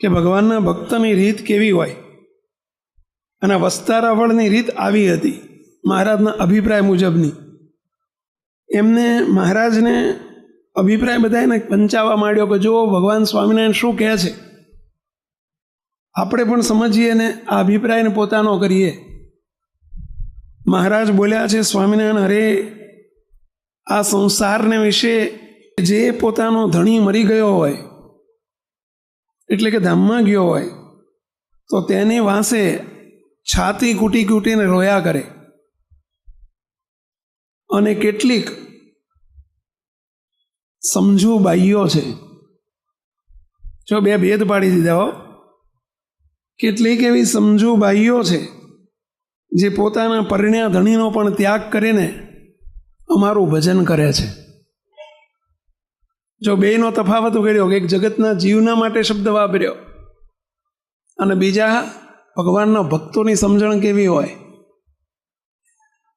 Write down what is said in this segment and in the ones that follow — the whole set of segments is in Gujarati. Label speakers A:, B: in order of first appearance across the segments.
A: કે ભગવાનના ભક્તની રીત કેવી હોય? અને વસ્તારાવળની રીત આવી હતી, મહારાજના અભિપ્રાય મુજબની. એમને મહારાજને અભિપ્રાય બધાને પંચાવા માંડ્યો કે જો ભગવાન સ્વામિનારાયણ શું કહે છે? આપણે પણ સમજીએ ને આ અભિપ્રાયને પોતાનો કરીએ. મહારાજ બોલ્યા છે, સ્વામિનારાયણ હરે આ સંસારને વિશે જે પોતાનો ધણી મરી ગયો હોય એટલે કે ધામમાં ગયો હોય, તો તેની વાંસે છાતી કૂટી કૂટીને રોયા કરે. અને કેટલીક સમજુ બાઈઓ છે, જો બે ભેદ પાડી દીધા હો, કેટલીક એવી સમજુ બાઈઓ છે, જે પોતાના પરિણ્યા ધણીનો પણ ત્યાગ કરીને અમારું ભજન કરે છે. જો બેનો તફાવત ઉઘેડ્યો કે એક જગતના જીવના માટે શબ્દ વાપર્યો અને બીજા ભગવાનના ભક્તોની સમજણ કેવી હોય?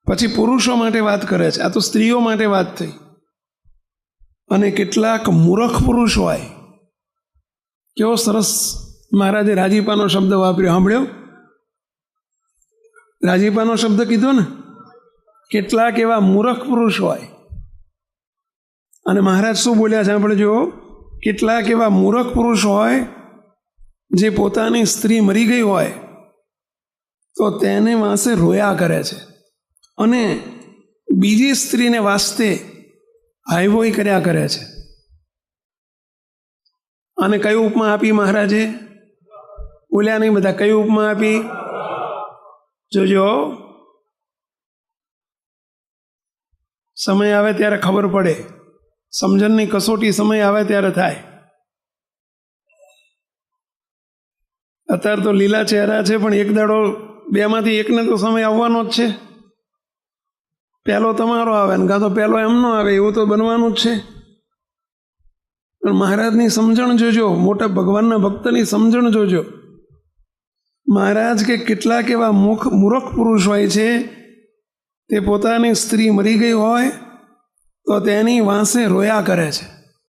A: પછી પુરુષો માટે વાત કરે છે. આ તો સ્ત્રીઓ માટે વાત થઈ. અને કેટલાક મૂરખ પુરુષ હોય. કેવો સરસ મહારાજે રાજીપાનો શબ્દ વાપર્યો. સાંભળ્યો? રાજીપાનો શબ્દ કીધો ને? કેટલાક એવા મૂરખ પુરુષ હોય. અને મહારાજ શું બોલ્યા છે આપણે જો કેટલાક એવા મૂરખ પુરુષ હોય, જે પોતાની સ્ત્રી મરી ગઈ હોય, તો તેને વાંસે રોયા કરે છે. અને બીજી સ્ત્રીને વાસ્તે હાઈવોય કર્યા કરે છે. અને કયું ઉપમા આપી મહારાજે? બોલ્યા નહીં બધા કયું ઉપમા આપી? જોજો. સમય આવે ત્યારે ખબર પડે. સમજણની કસોટી સમય આવે ત્યારે થાય. અત્યારે તો લીલા ચહેરા છે, પણ એક દાડો બેમાંથી એકને તો સમય આવવાનો જ છે. પહેલો તમારો આવે ને કાં તો પહેલો એમનો આવે, એવું તો બનવાનું જ છે. પણ મહારાજની સમજણ જોજો, મોટા ભગવાનના ભક્તની સમજણ જોજો. મહારાજ કે કેટલાક એવા મુખ મૂર્ખ પુરુષ હોય છે, તે પોતાની સ્ત્રી મરી ગઈ હોય તો તેની વાંસે રોયા કરે છે.